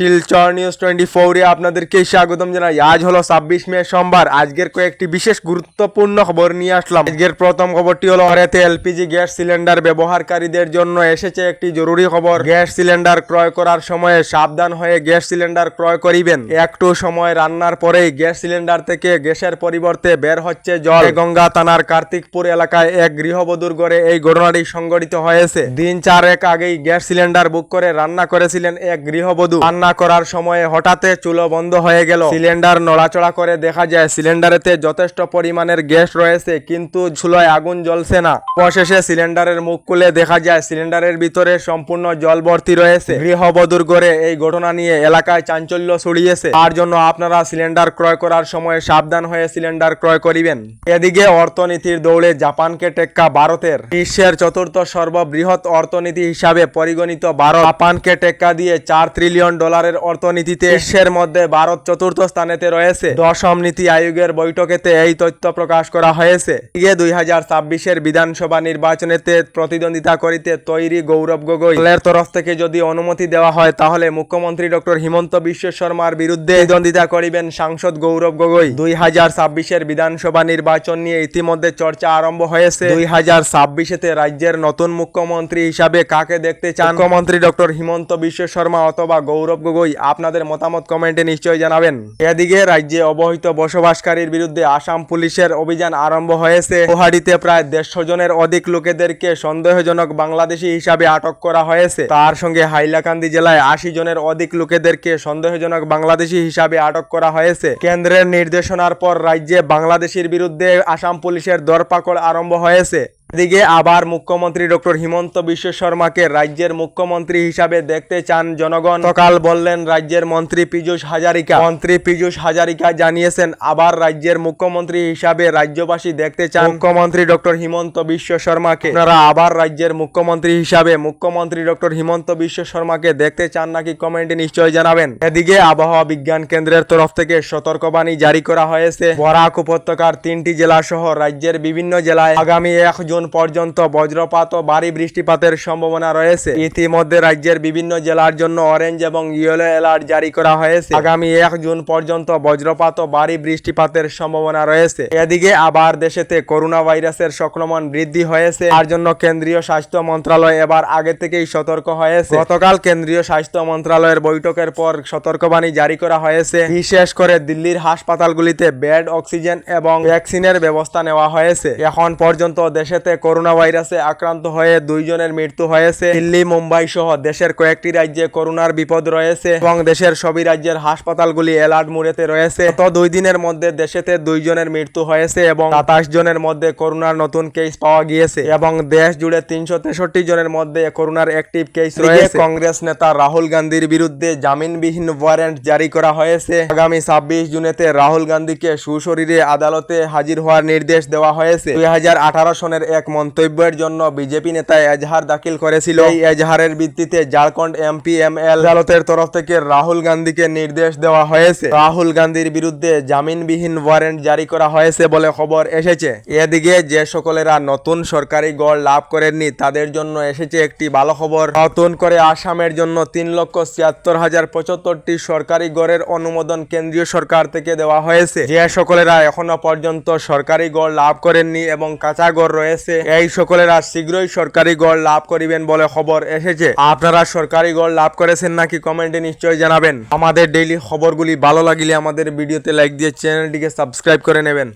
Silchar news twenty ফোরে আপনাদেরকে স্বাগতম জানাই। আজ হলো ছাব্বিশ মে সোমবার। আজকের কয়েকটি বিশেষ গুরুত্বপূর্ণ খবর নিয়ে আসলাম। আজকের প্রথম খবরটি হলো ঘরেতে এলপিজি গ্যাস সিলিন্ডার ব্যবহারকারীদের জন্য এসেছে একটি জরুরি খবর। গ্যাস সিলিন্ডার ক্রয় করার সময় সাবধান হয়ে গ্যাস সিলিন্ডার ক্রয় করিবেন। একটু সময় রান্নার পরেই গ্যাস সিলিন্ডার থেকে গ্যাসের পরিবর্তে বের হচ্ছে জল। গঙ্গা থানার কার্তিকপুর এলাকায় এক গৃহবধূর ঘরে এই ঘটনাটি সংঘটিত হয়েছে। দিন চারেক আগেই গ্যাস সিলিন্ডার বুক করে রান্না করেছিলেন এক গৃহবধূ। রান্না করার সময় হঠাৎ চুলো বন্ধ হয়ে গেল। সিলিন্ডার নড়াচড়া করে দেখা যায়, সিলিন্ডারেতে যথেষ্ট পরিমাণের গ্যাস রয়েছে, কিন্তু চুলোয় আগুন জ্বলছে না। অবশেষে সিলিন্ডারের মুখ খুলে দেখা যায়, সিলিন্ডারের ভিতরে সম্পূর্ণ জল ভর্তি রয়েছে। গৃহবধূর ঘরে এই ঘটনা নিয়ে এলাকায় চাঞ্চল্য ছড়িয়েছে। তার জন্য আপনারা সিলিন্ডার ক্রয় করার সময় সাবধান হয়ে সিলিন্ডার ক্রয় করিবেন। এদিকে অর্থনীতির দৌড়ে জাপানকে টেক্কা ভারতের। বিশ্বের চতুর্থ সর্ববৃহৎ অর্থনীতি হিসাবে পরিগণিত ভারত। জাপানকে টেক্কা দিয়ে চার ট্রিলিয়ন ডলারের অর্থনীতিতে বিশ্বের মধ্যে ভারত চতুর্থ স্থানেতে রয়েছে। দশম নীতি আয়োগের বৈঠকেতে এই তথ্য প্রকাশ করা হয়েছে। এদিকে দুই হাজার ছাব্বিশের বিধানসভা নির্বাচনেতে প্রতিদ্বন্দ্বিতা করিতে তৈরি গৌরব গগৈ দলের তরফ থেকে যদি অনুমতি দেওয়া হয়, তাহলে মুখ্যমন্ত্রী ডক্টর হিমন্ত বিশ্ব শর্মার বিরুদ্ধে দ্বন্দ্বিতা করিবেন সাংসদ গৌরব গগৈ। দুই হাজার ছাব্বিশের বিধানসভা নির্বাচন নিয়ে ইতিমধ্যে চর্চা আরম্ভ হয়েছে। দুই হাজার ছাব্বিশেতে রাজ্যের নতুন মুখ্যমন্ত্রী হিসাবে কাকে দেখতে চান? মুখ্যমন্ত্রী ডক্টর হিমন্ত বিশ্ব শর্মা অথবা গৌরব গগৈ, আপনাদের মতামত কমেন্টে নিশ্চয়ই জানাবেন। এদিকে রাজ্যে অবহিত বসবাসকারীর বিরুদ্ধে আসাম পুলিশের অভিযান আরম্ভ হয়েছে। গুয়াহাটিতে প্রায় দেড়শো জনের অধিক লোকেদেরকে সন্দেহজনক বাংলাদেশি হিসাবে আটক করা হয়েছে। তার সঙ্গে হাইলাকান্দি জেলায় আশি জনের অধিক লোকেদেরকে সন্দেহজনক বাংলাদেশি হিসাবে আটক করা হয়েছে। কেন্দ্রের নির্দেশনার পর রাজ্যে বাংলাদেশির বিরুদ্ধে আসাম পুলিশের দরপাকড় আরম্ভ হয়েছে। এদিকে আবার মুখ্যমন্ত্রী ডক্টর হিমন্ত বিশ্ব শর্মাকে রাজ্যের মুখ্যমন্ত্রী হিসাবে দেখতে চান জনগণ। সকাল বললেন, রাজ্যের মন্ত্রী পীযূষ হাজারিকা। মন্ত্রী পীযূষ হাজারিকা জানিয়েছেন, আবার রাজ্যের মুখ্যমন্ত্রী হিসাবে রাজ্যবাসী দেখতে চান মুখ্যমন্ত্রী ডক্টর হিমন্ত বিশ্ব শর্মাকে। আপনারা আবার রাজ্যের মুখ্যমন্ত্রী হিসাবে মুখ্যমন্ত্রী ডক্টর হিমন্ত বিশ্ব শর্মাকে দেখতে চান নাকি কমেন্টে নিশ্চয়ই জানাবেন? এদিকে আবহাওয়া বিজ্ঞান কেন্দ্রের তরফ থেকে সতর্কবাণী জারি করা হয়েছে। বরাক উপত্যকার তিনটি জেলা সহ রাজ্যের বিভিন্ন জেলায় আগামী এক জুন পর্যন্ত বজ্রপাত ও ভারী বৃষ্টিপাতের সম্ভাবনা রয়েছে। ইতিমধ্যে রাজ্যের বিভিন্ন জেলার জন্য অরেঞ্জ এবং ইয়েলো অ্যালার্ট জারি করা হয়েছে। আগামী এক জুন পর্যন্ত বজ্রপাত ও ভারী বৃষ্টিপাতের সম্ভাবনা রয়েছে। এদিকে আবার দেশেতে করোনা ভাইরাসের সংক্রমণ বৃদ্ধি হয়েছে। তার জন্য কেন্দ্রীয় স্বাস্থ্য মন্ত্রণালয় এবার আগে থেকেই সতর্ক হয়েছে। গতকাল কেন্দ্রীয় স্বাস্থ্য মন্ত্রণালয়ের বৈঠকের পর সতর্কবাণী জারি করা হয়েছে। বিশেষ করে দিল্লির হাসপাতালগুলিতে বেড, অক্সিজেন এবং ভ্যাকসিনের ব্যবস্থা নেওয়া হয়েছে। এখন পর্যন্ত দেশেতে করোনা ভাইরাসে আক্রান্ত হয়ে দুইজনের মৃত্যু হয়েছে। দিল্লি মুম্বাই সহ দেশের কয়েকটি রাজ্যে করোনার বিপদ রয়েছে এবং দেশের সবই রাজ্যের হাসপাতালগুলি অ্যালার্ট মুড়েতে রয়েছে। তো দুই দিনের মধ্যে দেশেতে দুইজনের মৃত্যু হয়েছে এবং সাতাশ জনের মধ্যে করোনার নতুন কেস পাওয়া গিয়েছে এবং দেশ জুড়ে তিনশো তেষট্টি জনের মধ্যে করোনার অ্যাক্টিভ কেস রয়েছে। কংগ্রেস নেতা রাহুল গান্ধীর বিরুদ্ধে জামিনবিহীন ওয়ারেন্ট জারি করা হয়েছে। আগামী ছাব্বিশ জুনেতে রাহুল গান্ধীকে সুশরীরে আদালতে হাজির হওয়ার নির্দেশ দেওয়া হয়েছে। দুই হাজার আঠারো সনের এক মন্তব্যের জন্য বিজেপি নেতা এজাহার দাখিল করেছিল। এই এজাহারের ভিত্তিতে ঝাড়খণ্ড এমপি এম এল আদালতের তরফ থেকে রাহুল গান্ধীকে নির্দেশ দেওয়া হয়েছে। রাহুল গান্ধীর বিরুদ্ধে জামিনবিহীন ওয়ারেন্ট জারি করা হয়েছে বলে খবর এসেছে। এদিকে যে সকলেরা নতুন সরকারি গড় লাভ করেননি, তাদের জন্য এসেছে একটি ভালো খবর। নতুন করে আসামের জন্য তিন লক্ষ ছিয়াত্তর হাজার পঁচাত্তরটি সরকারি গড়ের অনুমোদন কেন্দ্রীয় সরকার থেকে দেওয়া হয়েছে। যে সকলেরা এখনও পর্যন্ত সরকারি গড় লাভ করেননি এবং কাঁচা গড় রয়েছে। এই সকলেরা শীঘ্রই সরকারি গড় লাভ করিবেন বলে খবর এসেছে। আপনারা সরকারি গড় লাভ করেছেন নাকি কমেন্টে নিশ্চয়ই জানাবেন। আমাদের ডেইলি খবরগুলি ভালো লাগিলে আমাদের ভিডিওতে লাইক দিয়ে চ্যানেলটিকে সাবস্ক্রাইব করে নেবেন।